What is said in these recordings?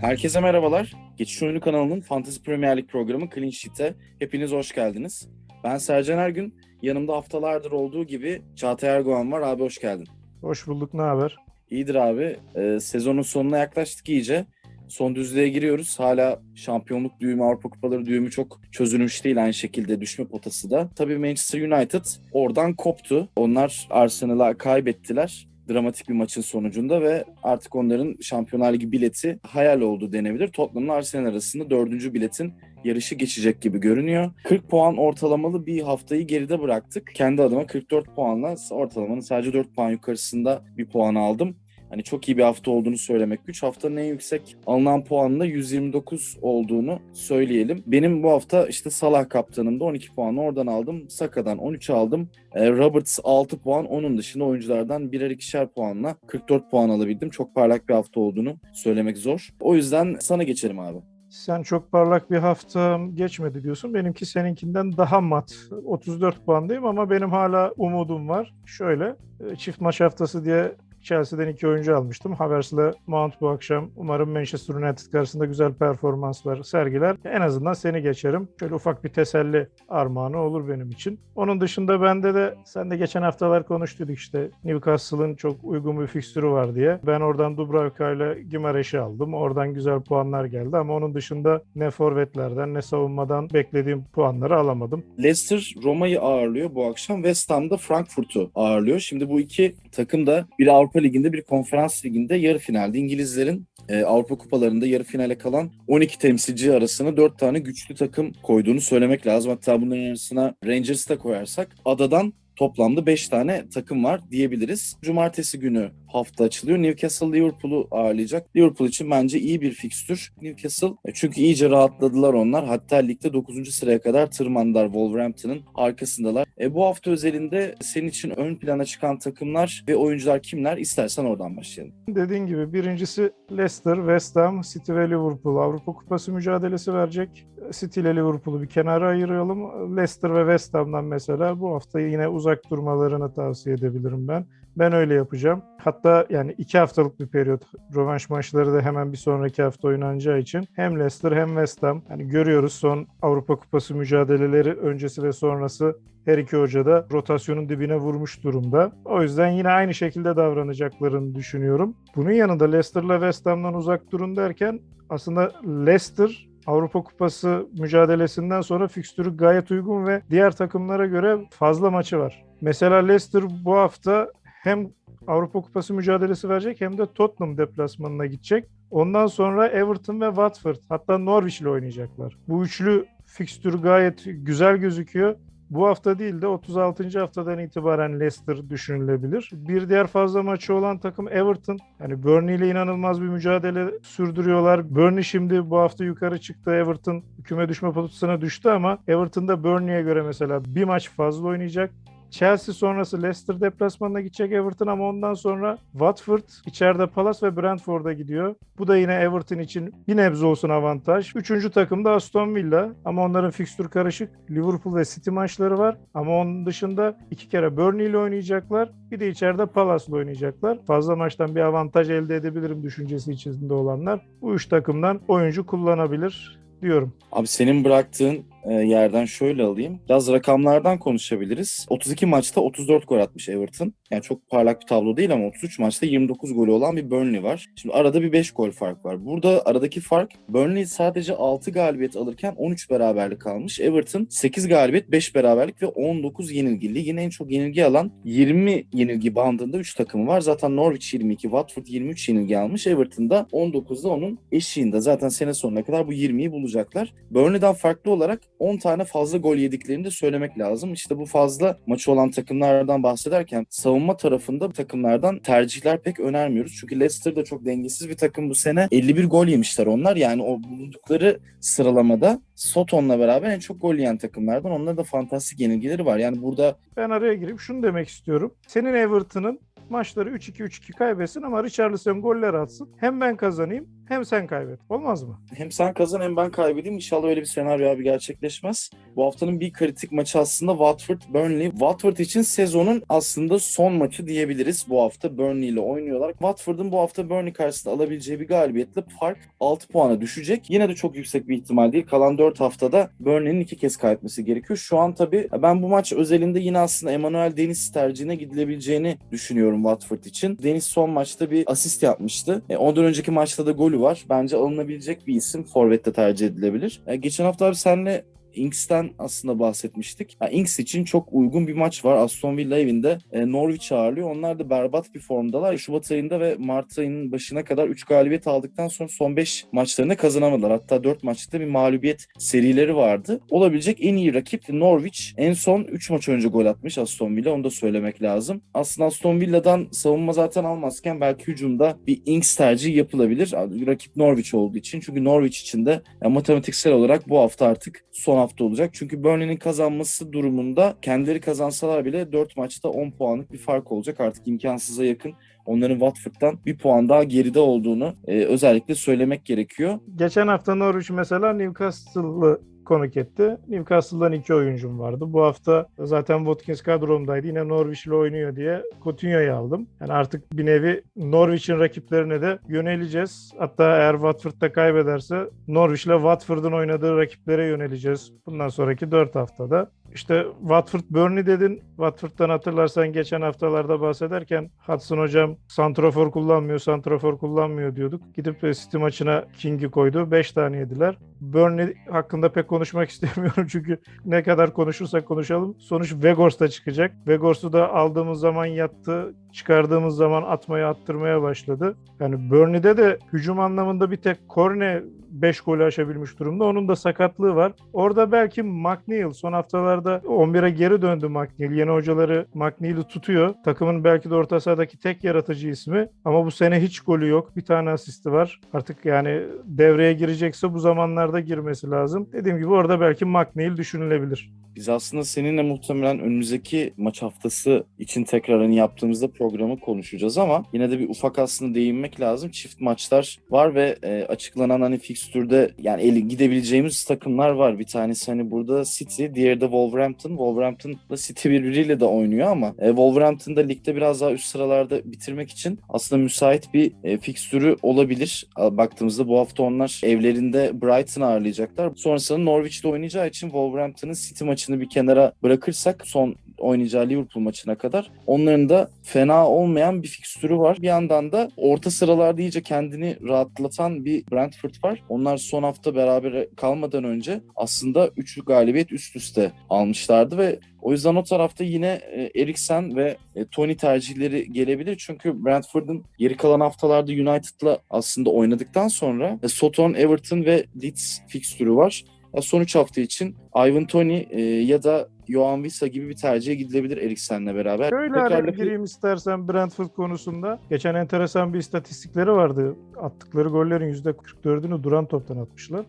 Herkese merhabalar. Geçiş Oyunu kanalının Fantasy Premier Lig programı Clean Sheet'e hepiniz hoş geldiniz. Ben Sercan Ergün. Yanımda haftalardır olduğu gibi Çağatay Erdoğan var. Abi hoş geldin. Hoş bulduk, ne haber? İyidir abi. Ee, sezonun sonuna yaklaştık iyice. Son düzlüğe giriyoruz. Hala şampiyonluk düğümü, Avrupa Kupaları düğümü çok çözülmüş değil aynı şekilde düşme potası da. Tabii Manchester United oradan koptu. Onlar Arsenal'a kaybettiler dramatik bir maçın sonucunda ve artık onların Şampiyonlar Ligi bileti hayal oldu denebilir. Tottenham'la Arsenal arasında dördüncü biletin yarışı geçecek gibi görünüyor. 40 puan ortalamalı bir haftayı geride bıraktık. Kendi adıma 44 puanla ortalamanın sadece 4 puan yukarısında bir puan aldım. Hani çok iyi bir hafta olduğunu söylemek güç. Haftanın en yüksek alınan puanında 129 olduğunu söyleyelim. Benim bu hafta işte Salah kaptanımda 12 puanı oradan aldım. Saka'dan 13 aldım. E, Roberts 6 puan. Onun dışında oyunculardan birer ikişer puanla 44 puan alabildim. Çok parlak bir hafta olduğunu söylemek zor. O yüzden sana geçelim abi. Sen çok parlak bir hafta geçmedi diyorsun. Benimki seninkinden daha mat. 34 puandayım ama benim hala umudum var. Şöyle, e, çift maç haftası diye Chelsea'den iki oyuncu almıştım. Havertz'le Mount bu akşam umarım Manchester United karşısında güzel performanslar sergiler. En azından seni geçerim. Şöyle ufak bir teselli armağanı olur benim için. Onun dışında bende de sen de geçen haftalar konuştuk işte Newcastle'ın çok uygun bir fikstürü var diye. Ben oradan Dubravka ile Gimareş'i aldım. Oradan güzel puanlar geldi ama onun dışında ne forvetlerden ne savunmadan beklediğim puanları alamadım. Leicester Roma'yı ağırlıyor bu akşam. West Ham da Frankfurt'u ağırlıyor. Şimdi bu iki takım da bir Avrupa Ligi'nde bir konferans liginde yarı finalde. İngilizlerin e, Avrupa Kupalarında yarı finale kalan 12 temsilci arasına 4 tane güçlü takım koyduğunu söylemek lazım. Hatta bunların arasına Rangers'ı da koyarsak adadan toplamda 5 tane takım var diyebiliriz. Cumartesi günü hafta açılıyor. Newcastle Liverpool'u ağırlayacak. Liverpool için bence iyi bir fikstür. Newcastle e, çünkü iyice rahatladılar onlar. Hatta ligde 9. sıraya kadar tırmandılar Wolverhampton'ın arkasındalar. E, bu hafta özelinde senin için ön plana çıkan takımlar ve oyuncular kimler? İstersen oradan başlayalım. Dediğin gibi birincisi Leicester, West Ham, City ve Liverpool Avrupa Kupası mücadelesi verecek. City ile Liverpool'u bir kenara ayıralım. Leicester ve West Ham'dan mesela bu hafta yine uzak durmalarını tavsiye edebilirim ben. Ben öyle yapacağım. Hatta yani iki haftalık bir periyot rövanş maçları da hemen bir sonraki hafta oynanacağı için hem Leicester hem West Ham hani görüyoruz son Avrupa Kupası mücadeleleri öncesi ve sonrası her iki hoca da rotasyonun dibine vurmuş durumda. O yüzden yine aynı şekilde davranacaklarını düşünüyorum. Bunun yanında Leicester'la West Ham'dan uzak durun derken aslında Leicester Avrupa Kupası mücadelesinden sonra fikstürü gayet uygun ve diğer takımlara göre fazla maçı var. Mesela Leicester bu hafta hem Avrupa Kupası mücadelesi verecek hem de Tottenham deplasmanına gidecek. Ondan sonra Everton ve Watford hatta Norwich ile oynayacaklar. Bu üçlü fikstür gayet güzel gözüküyor. Bu hafta değil de 36. haftadan itibaren Leicester düşünülebilir. Bir diğer fazla maçı olan takım Everton. Yani Burnley ile inanılmaz bir mücadele sürdürüyorlar. Burnley şimdi bu hafta yukarı çıktı. Everton küme düşme potasına düştü ama Everton da Burnley'e göre mesela bir maç fazla oynayacak. Chelsea sonrası Leicester deplasmanına gidecek Everton ama ondan sonra Watford, içeride Palace ve Brentford'a gidiyor. Bu da yine Everton için bir nebze olsun avantaj. Üçüncü takım da Aston Villa ama onların fikstür karışık. Liverpool ve City maçları var ama onun dışında iki kere Burnley ile oynayacaklar. Bir de içeride Palace ile oynayacaklar. Fazla maçtan bir avantaj elde edebilirim düşüncesi içinde olanlar. Bu üç takımdan oyuncu kullanabilir diyorum. Abi senin bıraktığın yerden şöyle alayım. Biraz rakamlardan konuşabiliriz. 32 maçta 34 gol atmış Everton. Yani çok parlak bir tablo değil ama 33 maçta 29 golü olan bir Burnley var. Şimdi arada bir 5 gol fark var. Burada aradaki fark Burnley sadece 6 galibiyet alırken 13 beraberlik almış. Everton 8 galibiyet, 5 beraberlik ve 19 yenilgi. Ligin en çok yenilgi alan 20 yenilgi bandında 3 takımı var. Zaten Norwich 22, Watford 23 yenilgi almış. Everton da 19'da onun eşiğinde. Zaten sene sonuna kadar bu 20'yi bulacaklar. Burnley'den farklı olarak 10 tane fazla gol yediklerini de söylemek lazım. İşte bu fazla maçı olan takımlardan bahsederken savunma tarafında takımlardan tercihler pek önermiyoruz. Çünkü Leicester da çok dengesiz bir takım bu sene. 51 gol yemişler onlar. Yani o bulundukları sıralamada Soton'la beraber en çok gol yiyen takımlardan. Onların da fantastik yenilgileri var. Yani burada Ben araya girip şunu demek istiyorum. Senin Everton'ın maçları 3-2-3-2 kaybetsin ama Richarlison goller atsın. Hem ben kazanayım hem sen kaybet. Olmaz mı? Hem sen kazan hem ben kaybedeyim. İnşallah öyle bir senaryo abi gerçekleşmez. Bu haftanın bir kritik maçı aslında Watford-Burnley. Watford için sezonun aslında son maçı diyebiliriz. Bu hafta Burnley ile oynuyorlar. Watford'un bu hafta Burnley karşısında alabileceği bir galibiyetle fark 6 puana düşecek. Yine de çok yüksek bir ihtimal değil. Kalan 4 haftada Burnley'nin iki kez kaybetmesi gerekiyor. Şu an tabii ben bu maç özelinde yine aslında Emmanuel Deniz tercihine gidilebileceğini düşünüyorum Watford için. Deniz son maçta bir asist yapmıştı. E, ondan önceki maçta da golü var. Bence alınabilecek bir isim. Forvet'te tercih edilebilir. E, geçen hafta abi senle Inks'ten aslında bahsetmiştik. Yani Inks için çok uygun bir maç var. Aston Villa evinde e, Norwich ağırlıyor. Onlar da berbat bir formdalar. Şubat ayında ve Mart ayının başına kadar 3 galibiyet aldıktan sonra son 5 maçlarını kazanamadılar. Hatta 4 maçta bir mağlubiyet serileri vardı. Olabilecek en iyi rakip Norwich. En son 3 maç önce gol atmış Aston Villa. Onu da söylemek lazım. Aslında Aston Villa'dan savunma zaten almazken belki hücumda bir Inks tercihi yapılabilir. Rakip Norwich olduğu için. Çünkü Norwich için de yani matematiksel olarak bu hafta artık son hafta olacak. Çünkü Burnley'nin kazanması durumunda kendileri kazansalar bile 4 maçta 10 puanlık bir fark olacak. Artık imkansıza yakın onların Watford'dan bir puan daha geride olduğunu e, özellikle söylemek gerekiyor. Geçen hafta Norwich mesela Newcastle'lı konuk etti. Newcastle'dan iki oyuncum vardı. Bu hafta zaten Watkins kadromdaydı. Yine Norwich ile oynuyor diye Coutinho'yu aldım. Yani artık bir nevi Norwich'in rakiplerine de yöneleceğiz. Hatta eğer Watford'da kaybederse Norwich ile Watford'un oynadığı rakiplere yöneleceğiz. Bundan sonraki 4 haftada. İşte Watford Burnley dedin. Watford'dan hatırlarsan geçen haftalarda bahsederken Hudson hocam santrafor kullanmıyor, santrafor kullanmıyor diyorduk. Gidip City maçına King'i koydu. 5 tane yediler. Burnley hakkında pek konuşmak istemiyorum çünkü ne kadar konuşursak konuşalım sonuç Vegors'ta çıkacak. Vegors'u da aldığımız zaman yattı, çıkardığımız zaman atmaya attırmaya başladı. Yani Burnley'de de hücum anlamında bir tek Korne 5 golü aşabilmiş durumda. Onun da sakatlığı var. Orada belki McNeil son haftalarda 11'e geri döndü McNeil. Yeni hocaları McNeil'i tutuyor. Takımın belki de orta sahadaki tek yaratıcı ismi. Ama bu sene hiç golü yok. Bir tane asisti var. Artık yani devreye girecekse bu zamanlarda girmesi lazım. Dediğim gibi orada belki McNeil düşünülebilir. Biz aslında seninle muhtemelen önümüzdeki maç haftası için tekrar hani yaptığımızda programı konuşacağız ama yine de bir ufak aslında değinmek lazım. Çift maçlar var ve e, açıklanan hani fikstürde yani eli gidebileceğimiz takımlar var. Bir tanesi hani burada City, diğeri de Wolverhampton. Wolverhampton da City birbiriyle de oynuyor ama e, Wolverhampton da ligde biraz daha üst sıralarda bitirmek için aslında müsait bir e, fikstürü olabilir. Baktığımızda bu hafta onlar evlerinde Brighton ağırlayacaklar. Sonrasında Norwich'te oynayacağı için Wolverhampton'ın City maçı maçını bir kenara bırakırsak son oynayacağı Liverpool maçına kadar onların da fena olmayan bir fikstürü var. Bir yandan da orta sıralarda iyice kendini rahatlatan bir Brentford var. Onlar son hafta beraber kalmadan önce aslında 3 galibiyet üst üste almışlardı ve o yüzden o tarafta yine e, Eriksen ve e, Tony tercihleri gelebilir. Çünkü Brentford'un geri kalan haftalarda United'la aslında oynadıktan sonra e, Soton, Everton ve Leeds fikstürü var. Son 3 hafta için Ivan Tony e, ya da Johan Wissa gibi bir tercihe gidilebilir Eriksen'le beraber. Şöyle araya gireyim istersen Brentford konusunda. Geçen enteresan bir istatistikleri vardı. Attıkları gollerin %44'ünü duran toptan atmışlar.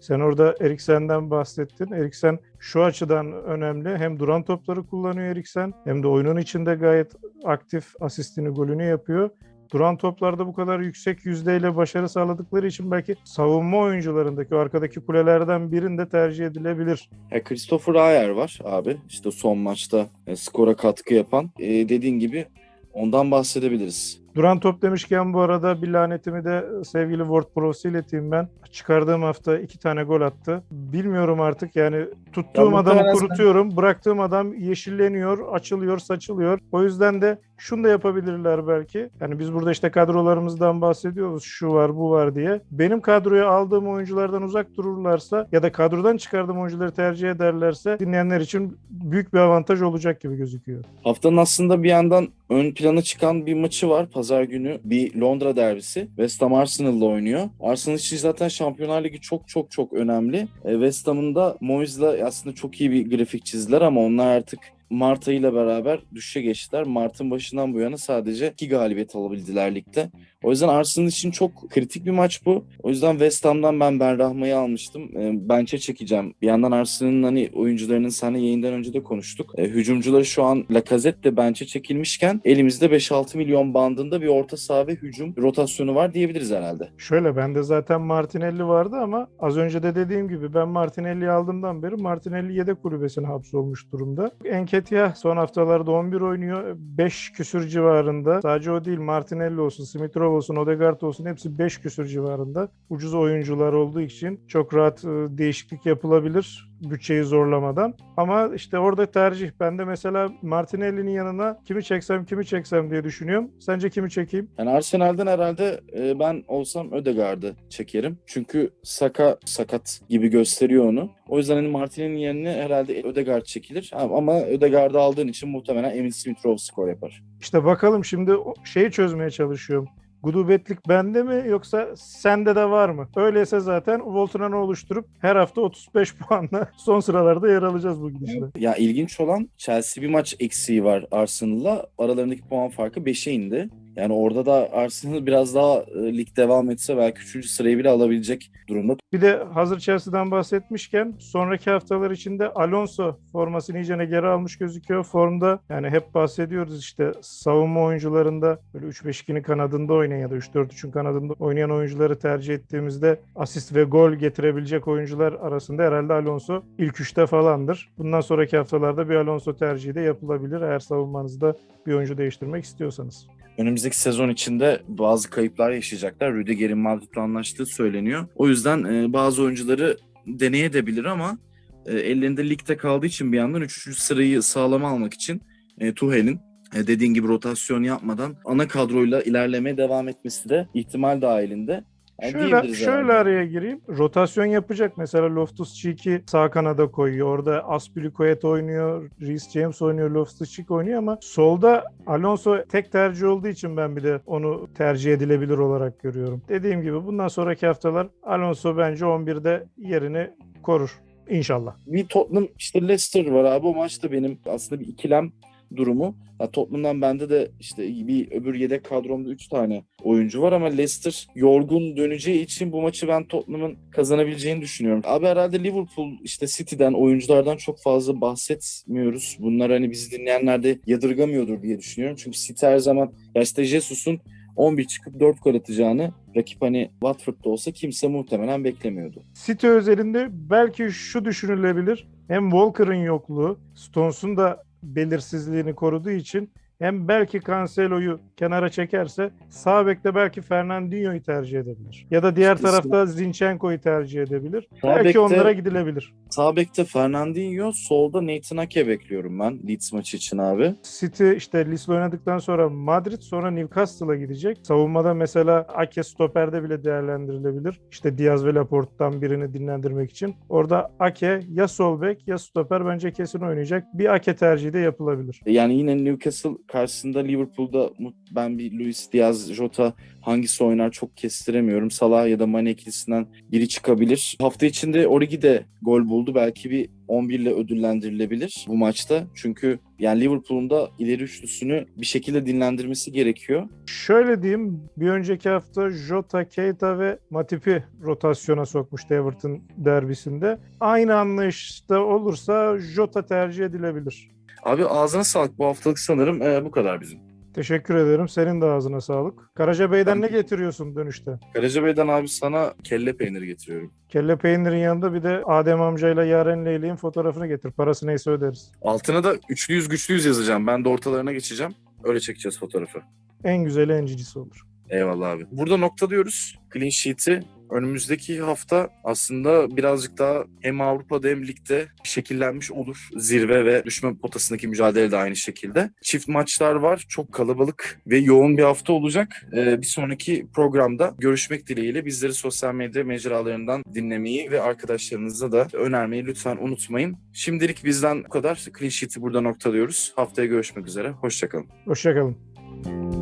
Sen orada Eriksen'den bahsettin. Eriksen şu açıdan önemli. Hem duran topları kullanıyor Eriksen hem de oyunun içinde gayet aktif asistini, golünü yapıyor duran toplarda bu kadar yüksek yüzdeyle başarı sağladıkları için belki savunma oyuncularındaki arkadaki kulelerden birinde tercih edilebilir. Ya Christopher Ayer var abi. İşte son maçta e, skora katkı yapan. E, dediğin gibi ondan bahsedebiliriz. Duran top demişken bu arada bir lanetimi de sevgili Ward Pros'u ileteyim ben. Çıkardığım hafta iki tane gol attı. Bilmiyorum artık yani tuttuğum ya adamı kurutuyorum. Bıraktığım adam yeşilleniyor, açılıyor, saçılıyor. O yüzden de şunu da yapabilirler belki. Yani biz burada işte kadrolarımızdan bahsediyoruz. Şu var, bu var diye. Benim kadroya aldığım oyunculardan uzak dururlarsa ya da kadrodan çıkardığım oyuncuları tercih ederlerse dinleyenler için büyük bir avantaj olacak gibi gözüküyor. Haftanın aslında bir yandan ön plana çıkan bir maçı var. Pazar günü bir Londra derbisi. West Ham Arsenal'la oynuyor. Arsenal için zaten Şampiyonlar Ligi çok çok çok önemli. E, West Ham'ın da Moyes'la aslında çok iyi bir grafik çizdiler ama onlar artık Mart ayıyla beraber düşüşe geçtiler. Mart'ın başından bu yana sadece iki galibiyet alabildiler ligde. O yüzden Arsenal için çok kritik bir maç bu. O yüzden West Ham'dan ben Ben Rahma'yı almıştım. E, bench'e çekeceğim. Bir yandan Arsenal'ın hani oyuncularının seninle yayından önce de konuştuk. E, hücumcuları şu an Lacazette de bench'e çekilmişken elimizde 5-6 milyon bandında bir orta saha ve hücum rotasyonu var diyebiliriz herhalde. Şöyle bende zaten Martinelli vardı ama az önce de dediğim gibi ben Martinelli'yi aldığımdan beri Martinelli yedek kulübesine hapsolmuş durumda. Enketia son haftalarda 11 oynuyor. 5 küsür civarında. Sadece o değil Martinelli olsun, Smith olsun, Odegaard olsun hepsi 5 küsür civarında. Ucuz oyuncular olduğu için çok rahat e, değişiklik yapılabilir bütçeyi zorlamadan. Ama işte orada tercih. Ben de mesela Martinelli'nin yanına kimi çeksem kimi çeksem diye düşünüyorum. Sence kimi çekeyim? Yani Arsenal'den herhalde e, ben olsam Ödegaard'ı çekerim. Çünkü Saka sakat gibi gösteriyor onu. O yüzden hani Martin'in yerine herhalde Ödegaard çekilir. Ama Ödegaard'ı aldığın için muhtemelen Emil Smith-Rowe skor yapar. İşte bakalım şimdi şeyi çözmeye çalışıyorum. Gudubetlik bende mi yoksa sende de var mı? Öyleyse zaten Voltran'ı oluşturup her hafta 35 puanla son sıralarda yer alacağız bu gidişle. Ya ilginç olan Chelsea bir maç eksiği var Arsenal'la. Aralarındaki puan farkı 5'e indi. Yani orada da Arsenal biraz daha e, lig devam etse belki 3. sırayı bile alabilecek durumda. Bir de hazır Chelsea'den bahsetmişken sonraki haftalar içinde Alonso formasını iyicene geri almış gözüküyor formda. Yani hep bahsediyoruz işte savunma oyuncularında böyle 3-5-2'nin kanadında oynayan ya da 3-4-3'ün kanadında oynayan oyuncuları tercih ettiğimizde asist ve gol getirebilecek oyuncular arasında herhalde Alonso ilk üçte falandır. Bundan sonraki haftalarda bir Alonso tercihi de yapılabilir eğer savunmanızda bir oyuncu değiştirmek istiyorsanız. Önümüzdeki sezon içinde bazı kayıplar yaşayacaklar. Rüdiger'in Madrid'le anlaştığı söyleniyor. O yüzden e, bazı oyuncuları deneyebilir ama e, ellerinde ligde kaldığı için bir yandan 3. sırayı sağlama almak için e, Tuchel'in e, dediğin gibi rotasyon yapmadan ana kadroyla ilerlemeye devam etmesi de ihtimal dahilinde. Yani Şöyle, şöyle araya gireyim. Rotasyon yapacak. Mesela Loftus-Cheek'i sağ kanada koyuyor. Orada Aspilicueta oynuyor, Reece James oynuyor, Loftus-Cheek oynuyor ama solda Alonso tek tercih olduğu için ben bir de onu tercih edilebilir olarak görüyorum. Dediğim gibi bundan sonraki haftalar Alonso bence 11'de yerini korur. İnşallah. bir Tottenham işte Leicester var abi o maçta benim aslında bir ikilem durumu. Ya Tottenham'dan bende de işte bir öbür yedek kadromda 3 tane oyuncu var ama Leicester yorgun döneceği için bu maçı ben Tottenham'ın kazanabileceğini düşünüyorum. Abi herhalde Liverpool işte City'den oyunculardan çok fazla bahsetmiyoruz. Bunlar hani bizi dinleyenler de yadırgamıyordur diye düşünüyorum. Çünkü City her zaman ya işte Jesus'un 11 çıkıp 4 gol atacağını rakip hani Watford'da olsa kimse muhtemelen beklemiyordu. City özelinde belki şu düşünülebilir. Hem Walker'ın yokluğu, Stones'un da belirsizliğini koruduğu için hem belki Cancelo'yu kenara çekerse sağ bekte belki Fernandinho'yu tercih edebilir. Ya da diğer İşte tarafta Zinchenko'yu tercih edebilir. Sağ belki bekte- onlara gidilebilir. Sağ bekte Fernandinho, solda Nathan Ake bekliyorum ben Leeds maçı için abi. City işte Lisle oynadıktan sonra Madrid sonra Newcastle'a gidecek. Savunmada mesela Ake stoperde bile değerlendirilebilir. İşte Diaz ve Laporte'dan birini dinlendirmek için. Orada Ake ya sol bek ya stoper bence kesin oynayacak. Bir Ake tercihi de yapılabilir. Yani yine Newcastle karşısında Liverpool'da ben bir Luis Diaz, Jota hangisi oynar çok kestiremiyorum. Salah ya da Mane ikilisinden biri çıkabilir. Hafta içinde Origi de gol buldu. Belki bir 11 ile ödüllendirilebilir bu maçta. Çünkü yani Liverpool'un da ileri üçlüsünü bir şekilde dinlendirmesi gerekiyor. Şöyle diyeyim, bir önceki hafta Jota, Keita ve Matip'i rotasyona sokmuştu Everton derbisinde. Aynı anlayışta olursa Jota tercih edilebilir. Abi ağzına sağlık bu haftalık sanırım e, bu kadar bizim. Teşekkür ederim. Senin de ağzına sağlık. Karacabey'den ne getiriyorsun dönüşte? Karacabey'den abi sana kelle peyniri getiriyorum. Kelle peynirin yanında bir de Adem amcayla Yaren Leyli'nin fotoğrafını getir. Parası neyse öderiz. Altına da üçlüyüz güçlüyüz yazacağım. Ben de ortalarına geçeceğim. Öyle çekeceğiz fotoğrafı. En güzeli en cicisi olur. Eyvallah abi. Burada noktalıyoruz. Clean Sheet'i önümüzdeki hafta aslında birazcık daha hem Avrupa'da hem ligde şekillenmiş olur. Zirve ve düşme potasındaki mücadele de aynı şekilde. Çift maçlar var. Çok kalabalık ve yoğun bir hafta olacak. Ee, bir sonraki programda görüşmek dileğiyle bizleri sosyal medya mecralarından dinlemeyi ve arkadaşlarınıza da önermeyi lütfen unutmayın. Şimdilik bizden bu kadar. Clean Sheet'i burada noktalıyoruz. Haftaya görüşmek üzere. Hoşçakalın. Hoşçakalın.